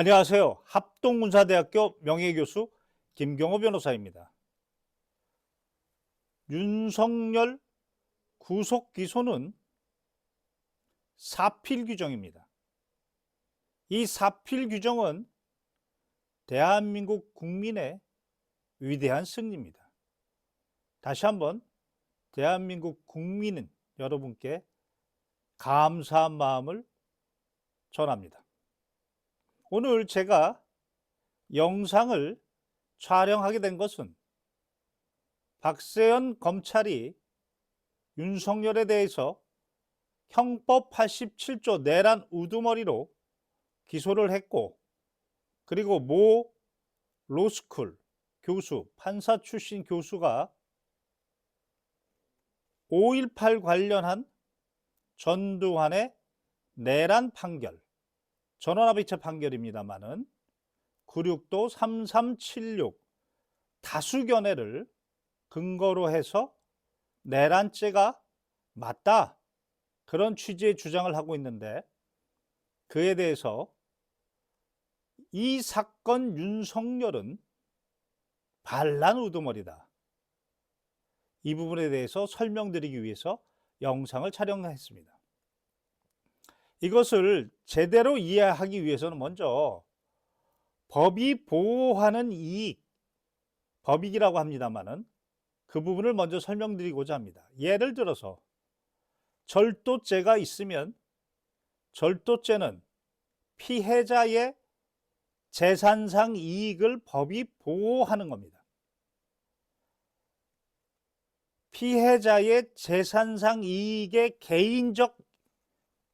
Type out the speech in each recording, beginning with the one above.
안녕하세요. 합동군사대학교 명예교수 김경호 변호사입니다. 윤석열 구속 기소는 사필 규정입니다. 이 사필 규정은 대한민국 국민의 위대한 승리입니다. 다시 한번 대한민국 국민은 여러분께 감사한 마음을 전합니다. 오늘 제가 영상을 촬영하게 된 것은 박세현 검찰이 윤석열에 대해서 형법 87조 내란 우두머리로 기소를 했고 그리고 모 로스쿨 교수, 판사 출신 교수가 5.18 관련한 전두환의 내란 판결, 전원합의체 판결입니다만은 96도 3376 다수견해를 근거로 해서 내란죄가 맞다. 그런 취지의 주장을 하고 있는데 그에 대해서 이 사건 윤석열은 반란 우두머리다. 이 부분에 대해서 설명드리기 위해서 영상을 촬영했습니다. 이것을 제대로 이해하기 위해서는 먼저 법이 보호하는 이익, 법익이라고 합니다만은 그 부분을 먼저 설명드리고자 합니다. 예를 들어서 절도죄가 있으면 절도죄는 피해자의 재산상 이익을 법이 보호하는 겁니다. 피해자의 재산상 이익의 개인적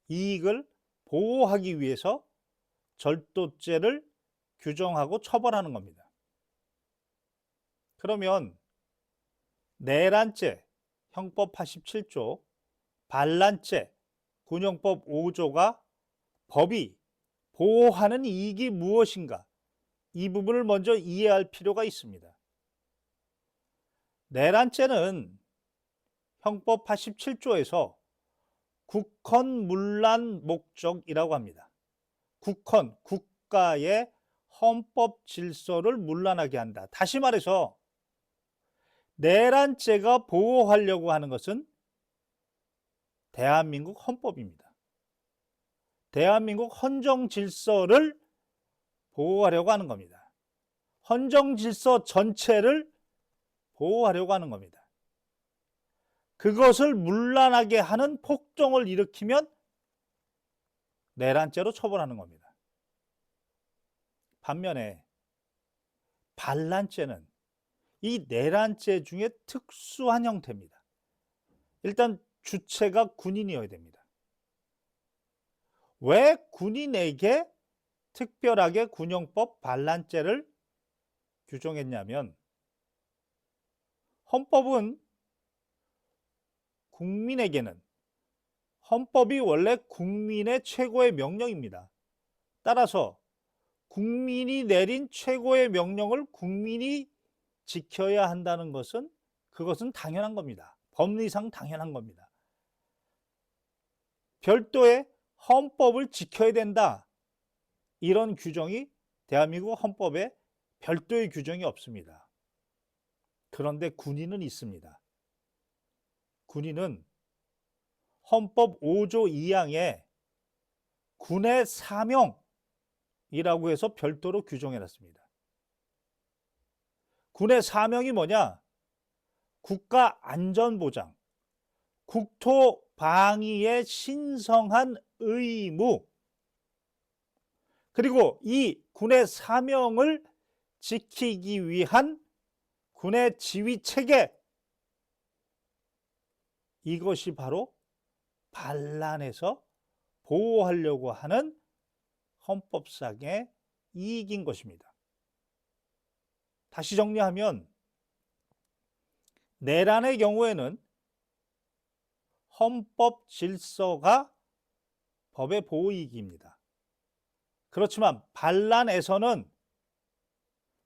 이익을 보호하기 위해서 절도죄를 규정하고 처벌하는 겁니다. 그러면 내란죄 형법 87조, 반란죄 군형법 5조가 법이 보호하는 이익이 무엇인가? 이 부분을 먼저 이해할 필요가 있습니다. 내란죄는 형법 87조에서 국헌 문란 목적이라고 합니다. 국헌, 국가의 헌법 질서를 문란하게 한다. 다시 말해서 내란죄가 보호하려고 하는 것은 대한민국 헌법입니다. 대한민국 헌정 질서를 보호하려고 하는 겁니다. 헌정 질서 전체를 보호하려고 하는 겁니다. 그것을 문란하게 하는 폭동을 일으키면 내란죄로 처벌하는 겁니다. 반면에 반란죄는 이 내란죄 중에 특수한 형태입니다. 일단 주체가 군인이어야 됩니다. 왜 군인에게 특별하게 군용법 반란죄를 규정했냐면 헌법은 국민에게는 헌법이 원래 국민의 최고의 명령입니다. 따라서 국민이 내린 최고의 명령을 국민이 지켜야 한다는 것은 그것은 당연한 겁니다. 법리상 당연한 겁니다. 별도의 헌법을 지켜야 된다. 이런 규정이 대한민국 헌법에 별도의 규정이 없습니다. 그런데 군인은 있습니다. 군인은 헌법 5조 2항에 군의 사명이라고 해서 별도로 규정해 놨습니다. 군의 사명이 뭐냐? 국가 안전 보장, 국토 방위의 신성한 의무, 그리고 이 군의 사명을 지키기 위한 군의 지휘 체계, 이것이 바로 반란에서 보호하려고 하는 헌법상의 이익인 것입니다. 다시 정리하면 내란의 경우에는 헌법 질서가 법의 보호 이익입니다. 그렇지만 반란에서는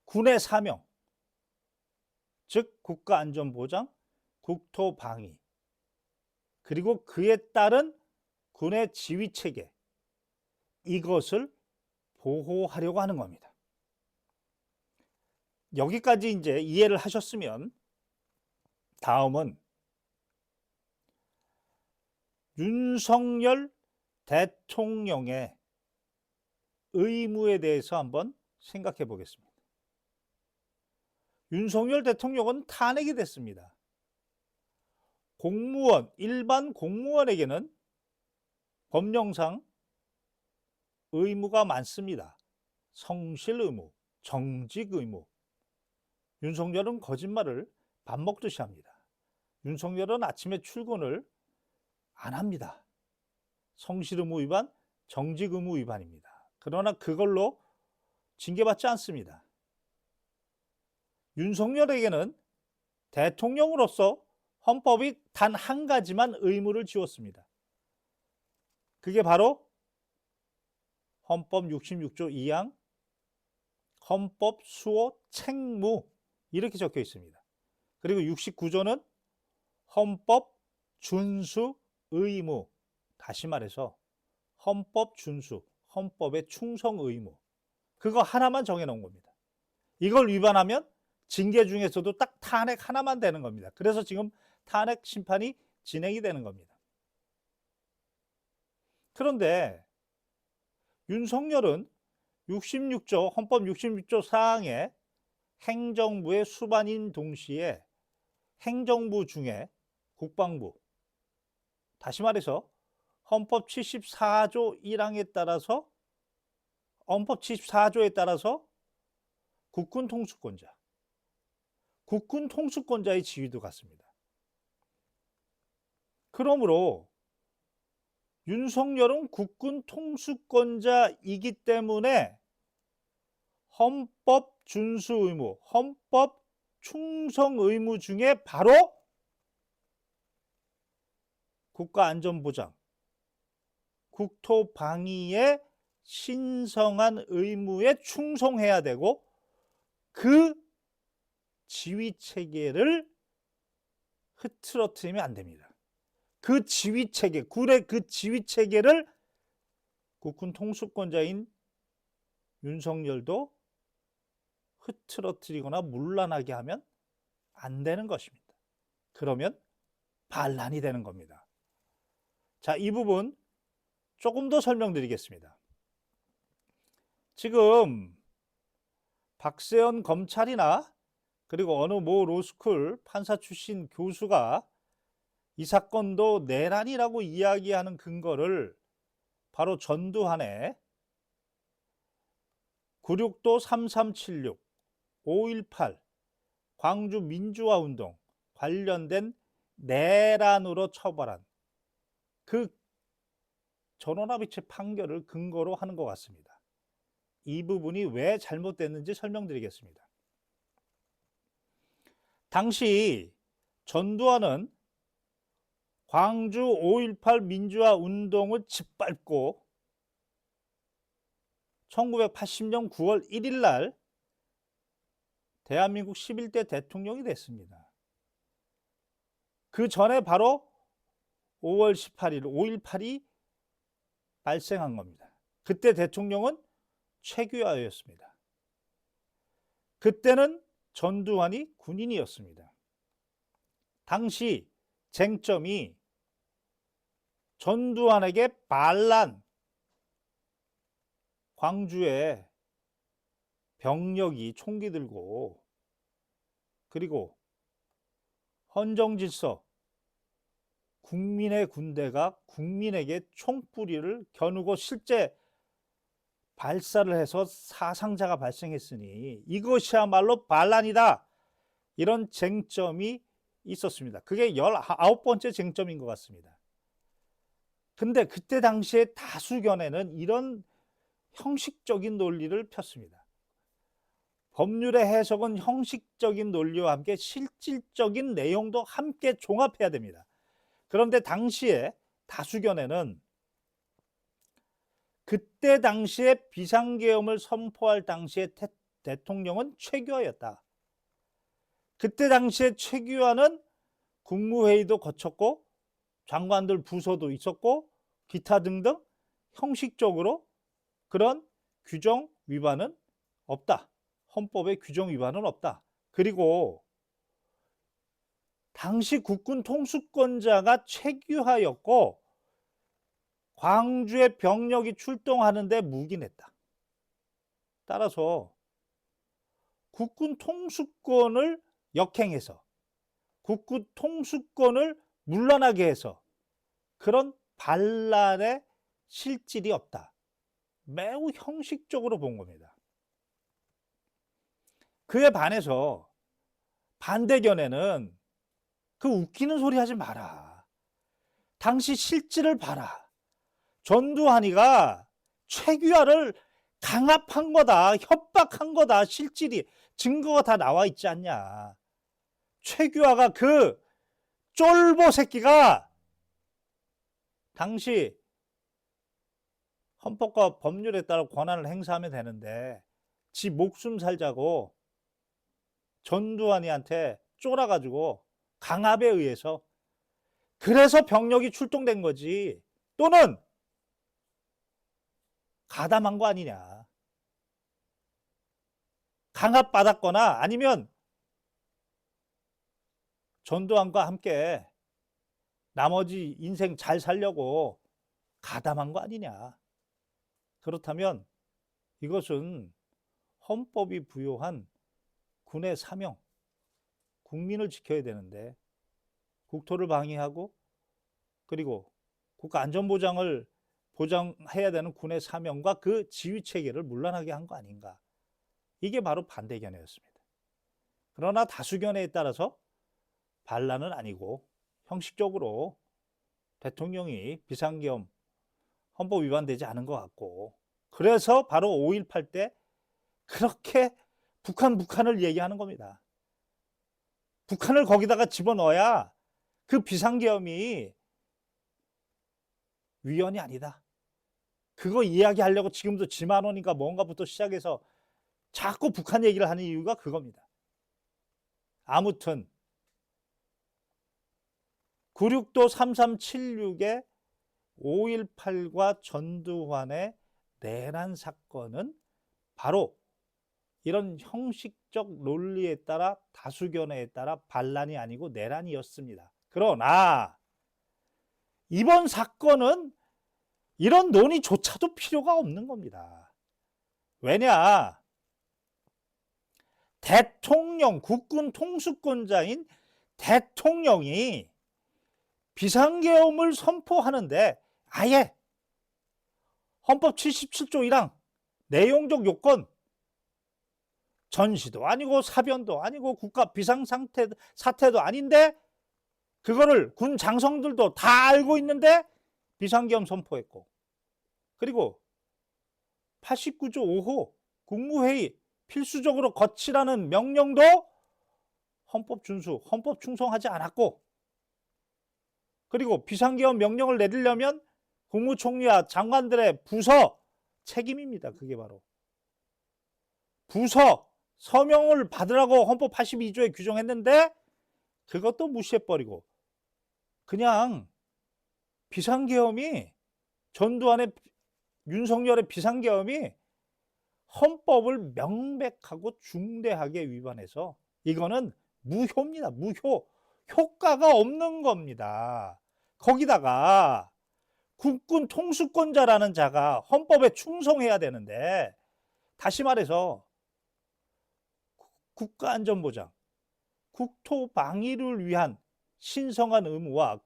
군의 사명, 즉 국가안전보장, 국토방위, 그리고 그에 따른 군의 지휘 체계, 이것을 보호하려고 하는 겁니다. 여기까지 이제 이해를 하셨으면 다음은 윤석열 대통령의 의무에 대해서 한번 생각해 보겠습니다. 윤석열 대통령은 탄핵이 됐습니다. 공무원, 일반 공무원에게는 법령상 의무가 많습니다. 성실 의무, 정직 의무. 윤석열은 거짓말을 밥 먹듯이 합니다. 윤석열은 아침에 출근을 안 합니다. 성실 의무 위반, 정직 의무 위반입니다. 그러나 그걸로 징계받지 않습니다. 윤석열에게는 대통령으로서 헌법이 단 한 가지만 의무를 지웠습니다. 그게 바로 헌법 66조 2항 헌법 수호 책무 이렇게 적혀 있습니다. 그리고 69조는 헌법 준수 의무 다시 말해서 헌법 준수 헌법의 충성 의무 그거 하나만 정해 놓은 겁니다. 이걸 위반하면 징계 중에서도 딱 탄핵 하나만 되는 겁니다. 그래서 지금 탄핵 심판이 진행이 되는 겁니다. 그런데 윤석열은 66조 헌법 66조 사항에 행정부의 수반인 동시에 행정부 중에 국방부 다시 말해서 헌법 74조 1항에 따라서 헌법 74조에 따라서 국군 통수권자 국군 통수권자의 지위도 같습니다. 그러므로 윤석열은 국군 통수권자이기 때문에 헌법 준수 의무, 헌법 충성 의무 중에 바로 국가안전보장, 국토방위의 신성한 의무에 충성해야 되고 그 지휘 체계를 흐트러뜨리면 안 됩니다. 그 지휘 체계, 군의 그 지휘 체계를 국군 통수권자인 윤석열도 흐트러뜨리거나 물란하게 하면 안 되는 것입니다. 그러면 반란이 되는 겁니다. 자, 이 부분 조금 더 설명드리겠습니다. 지금 박세현 검찰이나 그리고 어느 모 로스쿨 판사 출신 교수가 이 사건도 내란이라고 이야기하는 근거를 바로 전두환의 96도 3376, 518 광주 민주화 운동 관련된 내란으로 처벌한 그 전원합의체 판결을 근거로 하는 것 같습니다. 이 부분이 왜 잘못됐는지 설명드리겠습니다. 당시 전두환은 광주 5.18 민주화 운동을 짓밟고 1980년 9월 1일 날 대한민국 11대 대통령이 됐습니다. 그 전에 바로 5월 18일 5.18이 발생한 겁니다. 그때 대통령은 최규하였습니다. 그때는 전두환이 군인이었습니다. 당시 쟁점이 전두환에게 반란, 광주에 병력이 총기 들고 그리고 헌정질서, 국민의 군대가 국민에게 총뿌리를 겨누고 실제 발사를 해서 사상자가 발생했으니 이것이야말로 반란이다. 이런 쟁점이 있었습니다. 그게 19번째 쟁점인 것 같습니다. 근데 그때 당시에 다수견에는 이런 형식적인 논리를 폈습니다. 법률의 해석은 형식적인 논리와 함께 실질적인 내용도 함께 종합해야 됩니다. 그런데 당시에 다수견에는 그때 당시에 비상계엄을 선포할 당시에 태, 대통령은 최규하였다. 그때 당시에 최규하는 국무회의도 거쳤고 장관들 부서도 있었고 기타 등등 형식적으로 그런 규정 위반은 없다. 헌법의 규정 위반은 없다. 그리고 당시 국군 통수권자가 최규하였고 광주에 병력이 출동하는데 묵인했다. 따라서 국군 통수권을 역행해서 국군 통수권을 물러나게 해서 그런 반란의 실질이 없다. 매우 형식적으로 본 겁니다. 그에 반해서 반대견에는 그 웃기는 소리 하지 마라. 당시 실질을 봐라. 전두환이가 최규하를 강압한 거다, 협박한 거다, 실질이 증거가 다 나와 있지 않냐. 최규하가 그 쫄보 새끼가 당시 헌법과 법률에 따라 권한을 행사하면 되는데 지 목숨 살자고 전두환이한테 쫄아가지고 강압에 의해서 그래서 병력이 출동된 거지. 또는 가담한 거 아니냐. 강압받았거나 아니면 전두환과 함께 나머지 인생 잘 살려고 가담한 거 아니냐 그렇다면 이것은 헌법이 부여한 군의 사명, 국민을 지켜야 되는데 국토를 방위하고 그리고 국가 안전보장을 보장해야 되는 군의 사명과 그 지휘 체계를 물러나게 한 거 아닌가. 이게 바로 반대견해였습니다. 그러나 다수견해에 따라서 반란은 아니고 형식적으로 대통령이 비상계엄 헌법 위반되지 않은 것 같고 그래서 바로 5.18 때 그렇게 북한 북한을 얘기하는 겁니다. 북한을 거기다가 집어넣어야 그 비상계엄이 위헌이 아니다. 그거 이야기하려고 지금도 지만원인가 뭔가부터 시작해서 자꾸 북한 얘기를 하는 이유가 그겁니다. 아무튼 96도 3376의 5.18과 전두환의 내란 사건은 바로 이런 형식적 논리에 따라 다수견해에 따라 반란이 아니고 내란이었습니다. 그러나 이번 사건은 이런 논의조차도 필요가 없는 겁니다. 왜냐? 대통령, 국군 통수권자인 대통령이 비상계엄을 선포하는데 아예 헌법 77조 1항 내용적 요건 전시도 아니고 사변도 아니고 국가 비상 상태 사태도 아닌데 그거를 군 장성들도 다 알고 있는데 비상계엄 선포했고 그리고 89조 5호 국무회의 필수적으로 거치라는 명령도 헌법 준수, 헌법 충성하지 않았고 그리고 비상계엄 명령을 내리려면 국무총리와 장관들의 부서 책임입니다. 그게 바로 부서 서명을 받으라고 헌법 82조에 규정했는데 그것도 무시해버리고 그냥 비상계엄이 전두환의 윤석열의 비상계엄이 헌법을 명백하고 중대하게 위반해서 이거는 무효입니다. 무효. 효과가 없는 겁니다. 거기다가 국군 통수권자라는 자가 헌법에 충성해야 되는데 다시 말해서 국가안전보장, 국토 방위를 위한 신성한 의무와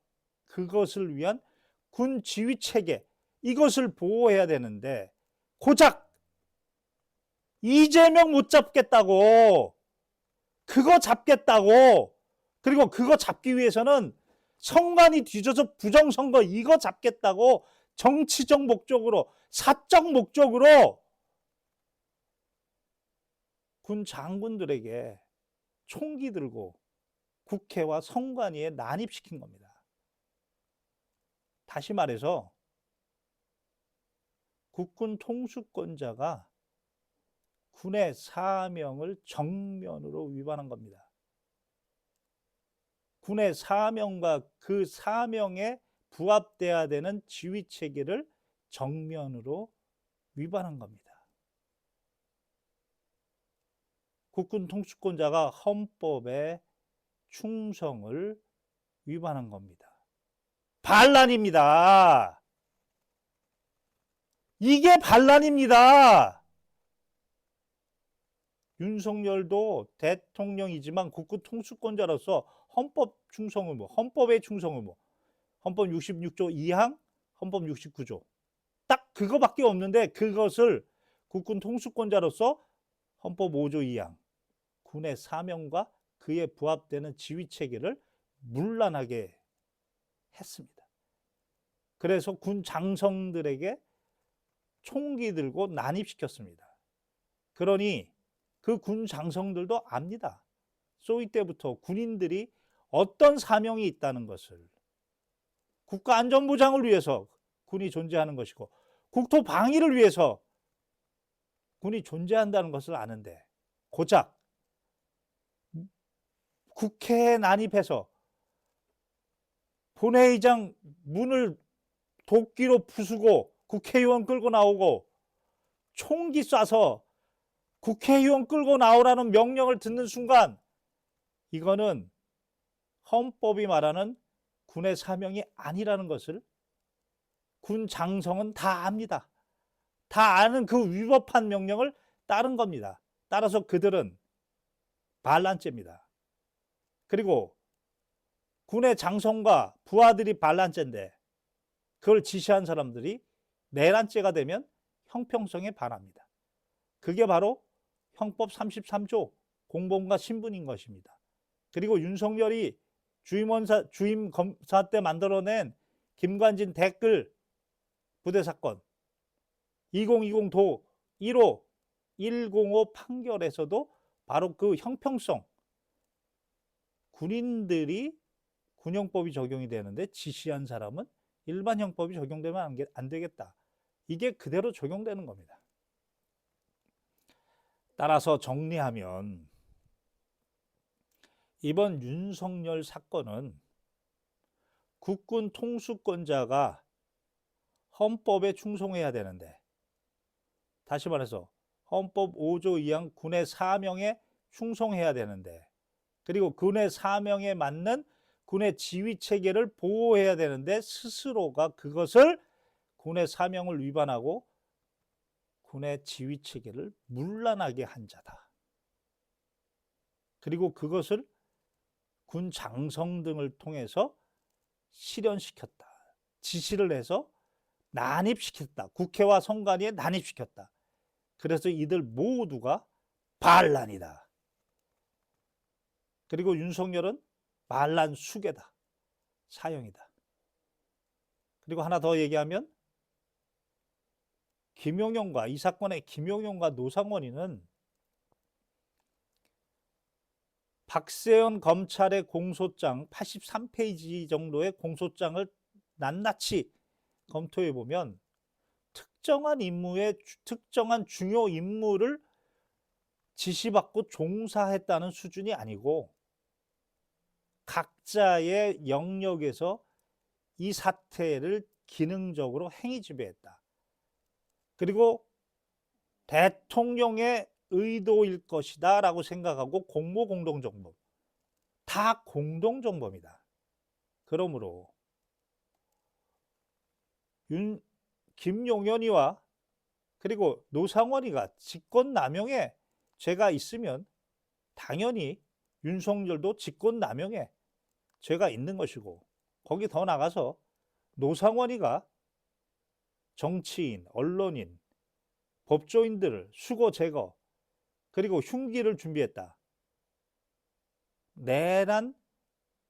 그것을 위한 군 지휘 체계 이것을 보호해야 되는데 고작 이재명 못 잡겠다고 그거 잡겠다고 그리고 그거 잡기 위해서는 성관이 뒤져서 부정선거 이거 잡겠다고 정치적 목적으로 사적 목적으로 군 장군들에게 총기 들고 국회와 성관위에 난입시킨 겁니다. 다시 말해서 국군 통수권자가 군의 사명을 정면으로 위반한 겁니다. 군의 사명과 그 사명에 부합돼야 되는 지휘 체계를 정면으로 위반한 겁니다. 국군 통수권자가 헌법에 충성을 위반한 겁니다. 반란입니다. 이게 반란입니다. 윤석열도 대통령이지만 국군 통수권자로서 헌법 충성 의무, 헌법의 충성 의무, 헌법 66조 2항, 헌법 69조 딱 그거밖에 없는데 그것을 국군 통수권자로서 헌법 5조 2항 군의 사명과 그에 부합되는 지휘 체계를 문란하게 했습니다. 그래서 군 장성들에게 총기 들고 난입시켰습니다. 그러니 그 군 장성들도 압니다. 소위 때부터 군인들이 어떤 사명이 있다는 것을 국가 안전보장을 위해서 군이 존재하는 것이고 국토 방위를 위해서 군이 존재한다는 것을 아는데 고작 국회에 난입해서 본회의장 문을 도끼로 부수고 국회의원 끌고 나오고 총기 쏴서 국회의원 끌고 나오라는 명령을 듣는 순간 이거는 헌법이 말하는 군의 사명이 아니라는 것을 군 장성은 다 압니다. 다 아는 그 위법한 명령을 따른 겁니다. 따라서 그들은 반란죄입니다. 그리고 군의 장성과 부하들이 반란죄인데 그걸 지시한 사람들이 내란죄가 되면 형평성에 반합니다. 그게 바로 형법 33조 공범과 신분인 것입니다. 그리고 윤석열이 주임원사 주임 검사 때 만들어낸 김관진 댓글 부대 사건 2020도 1호 105 판결에서도 바로 그 형평성 군인들이 군형법이 적용이 되는데 지시한 사람은 일반 형법이 적용되면 안, 되겠다. 이게 그대로 적용되는 겁니다. 따라서 정리하면 이번 윤석열 사건은 국군 통수권자가 헌법에 충성해야 되는데 다시 말해서 헌법 5조 2항 군의 사명에 충성해야 되는데 그리고 군의 사명에 맞는 군의 지휘 체계를 보호해야 되는데 스스로가 그것을 군의 사명을 위반하고 군의 지휘 체계를 문란하게 한 자다. 그리고 그것을 군 장성 등을 통해서 실현시켰다. 지시를 해서 난입시켰다. 국회와 선관위에 난입시켰다. 그래서 이들 모두가 반란이다. 그리고 윤석열은 반란 수괴다. 사형이다. 그리고 하나 더 얘기하면 김용현과 이 사건의 김용현과 노상원이는 박세현 검찰의 공소장 83페이지 정도의 공소장을 낱낱이 검토해 보면 특정한 임무에 주- 특정한 중요 임무를 지시받고 종사했다는 수준이 아니고 각자의 영역에서 이 사태를 기능적으로 행위 지배했다. 그리고 대통령의 의도일 것이다 라고 생각하고 공모 공동정범 다 공동정범이다. 그러므로 윤 김용현이와 그리고 노상원이가 직권남용에 죄가 있으면 당연히 윤석열도 직권남용에 죄가 있는 것이고 거기 더 나가서 노상원이가 정치인, 언론인, 법조인들을 수거 제거 그리고 흉기를 준비했다. 내란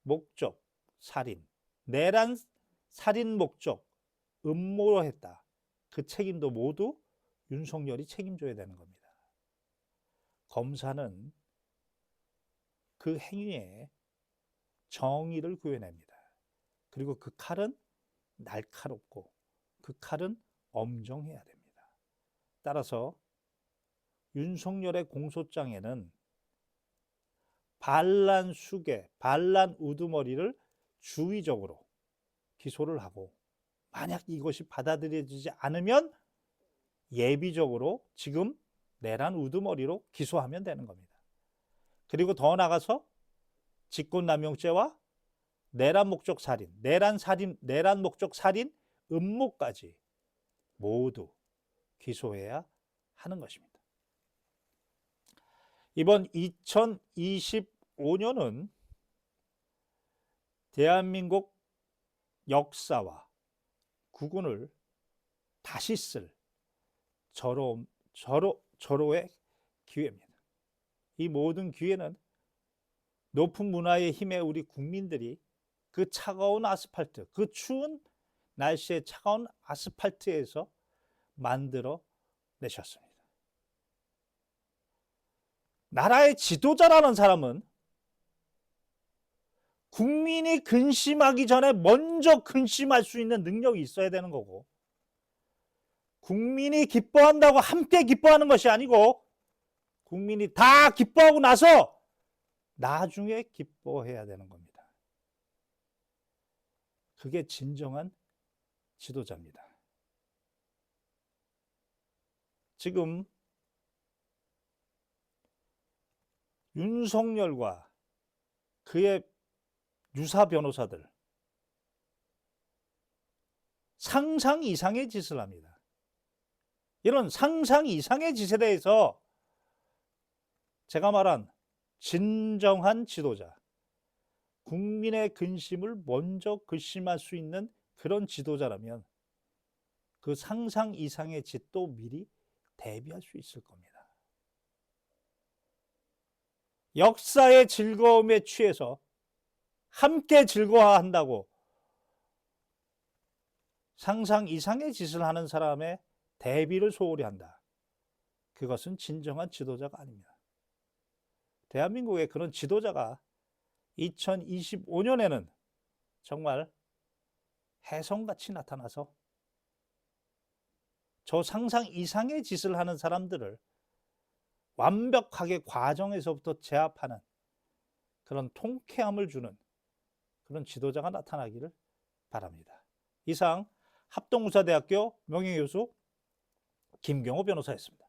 목적 살인, 내란 살인 목적 음모로 했다. 그 책임도 모두 윤석열이 책임져야 되는 겁니다. 검사는 그 행위에 정의를 구해냅니다. 그리고 그 칼은 날카롭고 그 칼은 엄정해야 됩니다. 따라서 윤석열의 공소장에는 반란 수계, 반란 우두머리를 주의적으로 기소를 하고 만약 이것이 받아들여지지 않으면 예비적으로 지금 내란 우두머리로 기소하면 되는 겁니다. 그리고 더 나가서 직권남용죄와 내란 목적 살인, 내란 살인, 내란 목적 살인 음모까지 모두 기소해야 하는 것입니다. 이번 2025년은 대한민국 역사와 국운을 다시 쓸 절호, 절호, 절호의 기회입니다. 이 모든 기회는 높은 문화의 힘에 우리 국민들이 그 차가운 아스팔트, 그 추운 날씨의 차가운 아스팔트에서 만들어 내셨습니다. 나라의 지도자라는 사람은 국민이 근심하기 전에 먼저 근심할 수 있는 능력이 있어야 되는 거고, 국민이 기뻐한다고 함께 기뻐하는 것이 아니고, 국민이 다 기뻐하고 나서 나중에 기뻐해야 되는 겁니다. 그게 진정한 지도자입니다. 지금 윤석열과 그의 유사 변호사들 상상 이상의 짓을 합니다. 이런 상상 이상의 짓에 대해서 제가 말한 진정한 지도자, 국민의 근심을 먼저 근심할 수 있는 그런 지도자라면 그 상상 이상의 짓도 미리 대비할 수 있을 겁니다. 역사의 즐거움에 취해서 함께 즐거워한다고 상상 이상의 짓을 하는 사람의 대비를 소홀히 한다. 그것은 진정한 지도자가 아닙니다. 대한민국에 그런 지도자가 2025년에는 정말 해성같이 나타나서 저 상상 이상의 짓을 하는 사람들을 완벽하게 과정에서부터 제압하는 그런 통쾌함을 주는 그런 지도자가 나타나기를 바랍니다. 이상 합동구사대학교 명예교수 김경호 변호사였습니다.